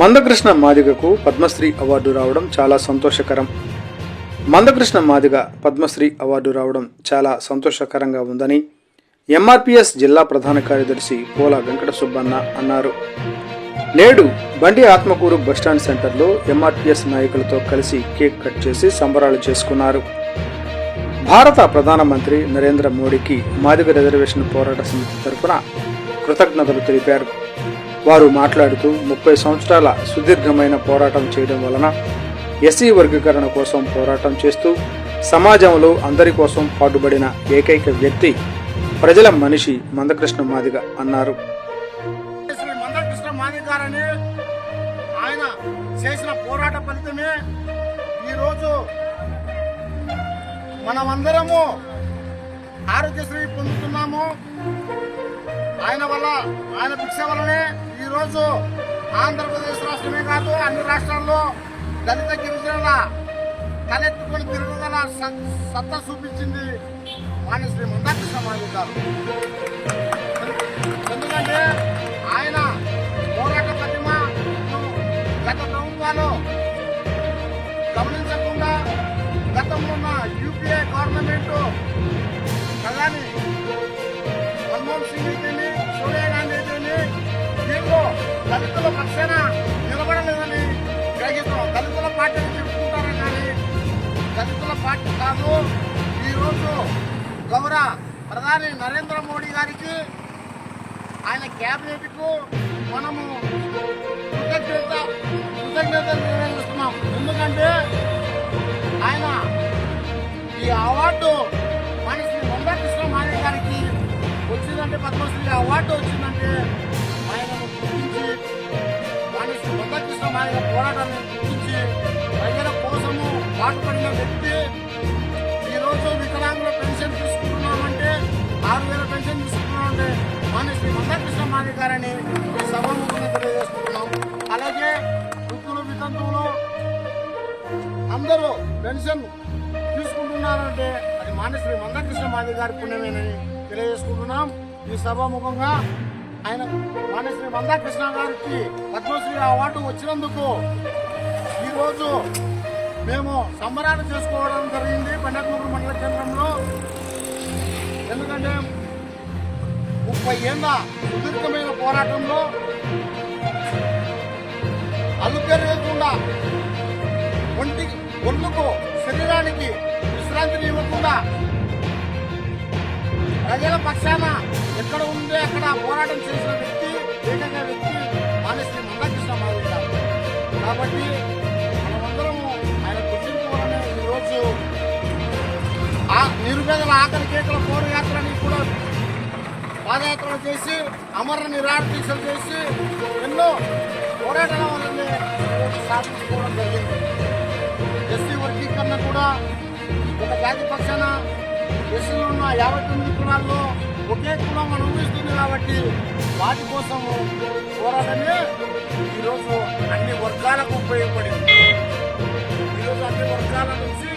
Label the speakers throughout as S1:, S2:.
S1: Mandakrishna మాదిగకు Padmashri award రావడం చాలా సంతోషకరం. మందకృష్ణ మాదిగ పద్మశ్రీ అవార్డు రావడం చాలా సంతోషకరంగా ఉందని ఎంఆర్పిఎస్ జిల్లా ప్రధాన కార్యదర్శి పోల వెంకట సుబ్బన్న అన్నారు. నేడు బండి ఆత్మకూరు బస్టాండ్ సెంటర్లో ఎంఆర్పిఎస్ నాయకులతో కలిసి కేక్ కట్ చేసి సంబరాలు చేసుకున్నారు. భారత ప్రధానమంత్రి నరేంద్ర మోడీకి మాదిగ రిజర్వేషన్ పోరాట సమితి తరఫున కృతజ్ఞతలు తెలిపారు. వారు మాట్లాడుతూ ముప్పై సంవత్సరాల సుదీర్ఘమైన పోరాటం చేయడం వలన ఎస్సీ వర్గీకరణ కోసం పోరాటం చేస్తూ సమాజంలో అందరి కోసం పాటుపడిన ఏకైక వ్యక్తి ప్రజల మనిషి మందకృష్ణ మాదిగ అన్నారు.
S2: ఆయన చేసిన పోరాట ఫలితమే ఈరోజు మనమందరము ఆరోగ్యశ్రీ పొందుతున్నాము. ఆయన వల్ల ఆయన భిక్ష వల్లనే ఈరోజు ఆంధ్రప్రదేశ్ రాష్ట్రమే కాదు అన్ని రాష్ట్రాల్లో దళిత గిరిజనుల తలెత్తుకొని తిరుగుదల సత్తా చూపించింది మాన్య శ్రీ మందాకృష్ణ మాది గారు. ఎందుకంటే ఆయన పోరాట ప్రతిమ గత ప్రభుత్వాలు గమనించకుండా గతంలో ఉన్న యూపీఏ గవర్నమెంట్ ప్రధాని మన్మోహన్ సింగ్ సోనియా గాంధీ వీళ్ళు దళితుల పక్షాన నిలబడలేదని గ్రహిస్తున్నాం దళితుల పార్టీని చెప్పుకుంటారని కానీ దళితుల పార్టీ కాదు ఈరోజు గౌరవ ప్రధాని నరేంద్ర మోడీ గారికి ఆయన క్యాబినెట్కు మనము కృతజ్ఞత కృతజ్ఞత నిర్వహిస్తున్నాం ఎందుకంటే ఆయన ఈ అవార్డు వచ్చిందంటే పద్మశ్రీ అవార్డు వచ్చిందంటే ఆయన గుర్తించి ఆయన శ్రీ మందకృష్ణ పోరాటాన్ని గుర్తించి ప్రజల కోసము పాటుపడిన వ్యక్తి. ఈరోజు వికలాంగుల పెన్షన్ తీసుకుంటున్నామంటే ఆరు వేల పెన్షన్ తీసుకుంటున్నామంటే మన శ్రీ మందకృష్ణ మాది గారని ఈ తెలియజేస్తున్నాం. అలాగే వృద్ధులు వితంతువులు అందరూ పెన్షన్ తీసుకుంటున్నారంటే అది మానశ్రీ మందకృష్ణ మాది గారి పుణ్యమేనని తెలియజేసుకుంటున్నాం. ఈ సభాముఖంగా ఆయన మానశ్రీ మందాకృష్ణ గారికి పద్మశ్రీ అవార్డు వచ్చినందుకు ఈరోజు మేము సంబరాలు చేసుకోవడం జరిగింది. పండగమూరు మండల కేంద్రంలో. ఎందుకంటే ముప్పై ఏళ్ళ సుదీర్ఘమైన పోరాటంలో అలుపెరగకుండా ఒంటి ఒళ్ళుకు శరీరానికి విశ్రాంతిని ఇవ్వకుండా ప్రజల పక్షాన ఎక్కడ ఉందో అక్కడ పోరాటం చేసిన వ్యక్తి ఏకైక వ్యక్తి మానశ్రీ మందకృష్ణ మాధవి కాబట్టి మనమందరము ఆయన గుర్తింపుకోవాలని ఈరోజు ఆ నిరుపేదల ఆకలి కేకల పోరయాత్రని కూడా పాదయాత్రలు చేసి అమర నిరాడ దీక్షలు చేసి ఎన్నో పోరాటాల వల్లనే సాధించుకోవడం జరిగింది. ఎస్సీ వర్గీకరణ కూడా ఒక జాతి పక్షాన ఎస్సీలో ఉన్న యాభై తొమ్మిది కులాల్లో ఒకే కులం మనం ఊహిస్తుంది కాబట్టి వాటి కోసం పోరాటమే ఈరోజు అన్ని వర్గాలకు ఉపయోగపడింది. ఈరోజు అన్ని వర్గాల నుంచి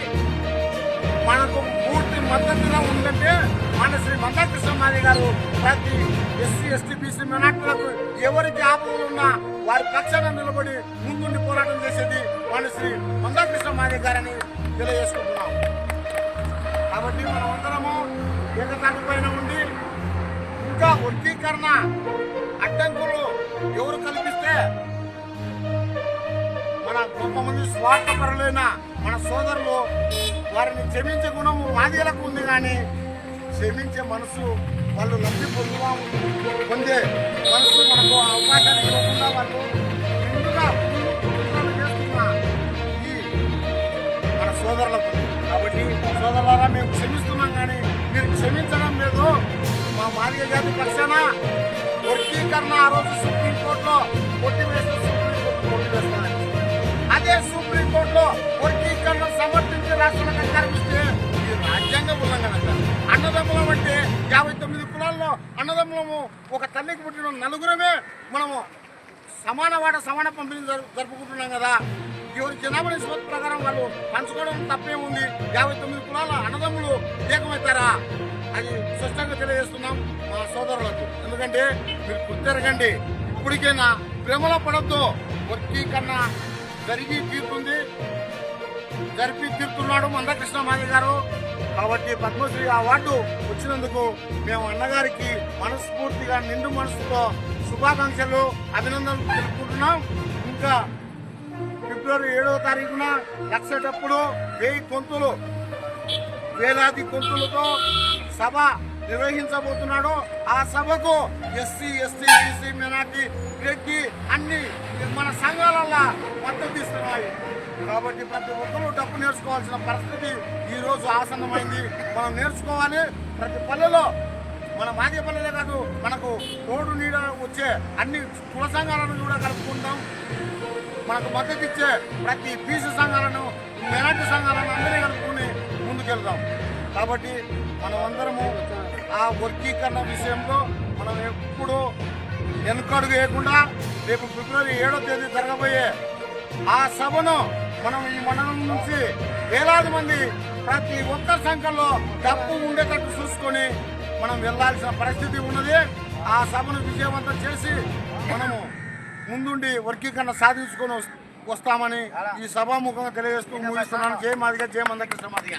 S2: మనకు పూర్తి మద్దతుగా ఉందంటే మన శ్రీ మందాకృష్ణ మాది గారు ప్రతి ఎస్సీ ఎస్టీ బీసీ మైనార్టీలకు ఎవరికి ఆపదలు ఉన్నా వారి పక్షాన నిలబడి ముందుండి పోరాటం చేసేది మన శ్రీ మందాకృష్ణ మాది గారని తెలియజేసుకుంటున్నాం. కాబట్టి మనం అందరము ఏకతాటి పైన ఉండి ఇంకా వర్గీకరణ అడ్డంకులు ఎవరు కల్పిస్తే మన కొంతమంది స్వార్థపరులైన మన సోదరులు వారిని క్షమించే గుణము మాదిగలకు ఉంది కానీ క్షమించే మనసు వాళ్ళు లబ్ధి పొందుదాం పొందే మనసు మనకు మా మాదిగ వర్గీకరణ ఆ రోజు సుప్రీంకోర్టులో కొట్టి వేస్తే సుప్రీంకోర్టు కొట్టి అదే సుప్రీంకోర్టులో వర్గీకరణ సమర్థించి రాష్ట్రంగా కనిపిస్తే ఇది రాజ్యాంగ ఉల్లంఘన అన్నదమ్ములం అంటే యాభై తొమ్మిది కులాల్లో అన్నదమ్ములము ఒక తల్లికి పుట్టిన నలుగురమే మనము సమాన వాట సమాన పంపిణీ జరుపుకుంటున్నాం కదా. ఎవరి జనాభా నిష్పత్తి ప్రకారం వాళ్ళు పంచుకోవడం తప్పేముంది? యాభై తొమ్మిది కులాల అన్నదమ్ములు ఏకమవుతారా? అది స్పష్టంగా తెలియజేస్తున్నాం మా సోదరులకు. ఎందుకంటే మీరు గుర్తెరగండి ఇప్పటికైనా ప్రేమలో పడద్దు. వర్గీకరణ జరిగి తీరుతుంది. జరిపి తీరుతున్నాడు మందకృష్ణ మాది గారు. కాబట్టి పద్మశ్రీ అవార్డు వచ్చినందుకు మేము అన్నగారికి మనస్ఫూర్తిగా నిండు మనసుతో శుభాకాంక్షలు అభినందనలు తెలుపుకుంటున్నాం. ఇంకా ఫిబ్రవరి ఏడవ తారీఖున లక్షటప్పుడు వెయ్యి కొంతులు వేలాది కొంతులతో సభ నిర్వహించబోతున్నాడు ఆ సభకు SC ST BC minority Reddy అన్ని మన సంఘాలల్లా మద్దతు ఇస్తున్నాయి. కాబట్టి ప్రతి ఒక్కరూ డబ్బు నేర్చుకోవాల్సిన పరిస్థితి ఈరోజు ఆసన్నమైంది. మనం నేర్చుకోవాలి. ప్రతి పల్లెలో మన మాదే పల్లెలే కాదు మనకు తోడు నీడ వచ్చే అన్ని కుల సంఘాలను కూడా కలుపుకుంటాం. మనకు మద్దతు ఇచ్చే ప్రతి బీసీ సంఘాలను మైనార్టీ సంఘాలను అందరినీ కలుపుకుని ముందుకెళ్దాం కాబట్టి మనమందరము ఆ వర్గీకరణ విషయంలో మనం ఎప్పుడూ వెనుకడుగు వేయకుండా రేపు ఫిబ్రవరి ఏడో తేదీ జరగబోయే ఆ సభను మనం ఈ మండలం నుంచి వేలాది మంది ప్రతి ఒక్కరి సంఖ్యలో డబ్బు ఉండేటట్టు చూసుకొని మనం వెళ్ళాల్సిన పరిస్థితి ఉన్నది. ఆ సభను విజయవంతం చేసి మనము ముందుండి వర్గీకరణ సాధించుకొని వస్తామని ఈ సభాముఖంగా తెలియజేస్తూ ముగిస్తున్నాను. జయ మాదిగా జయ మందకృష్ణ మాదిగా.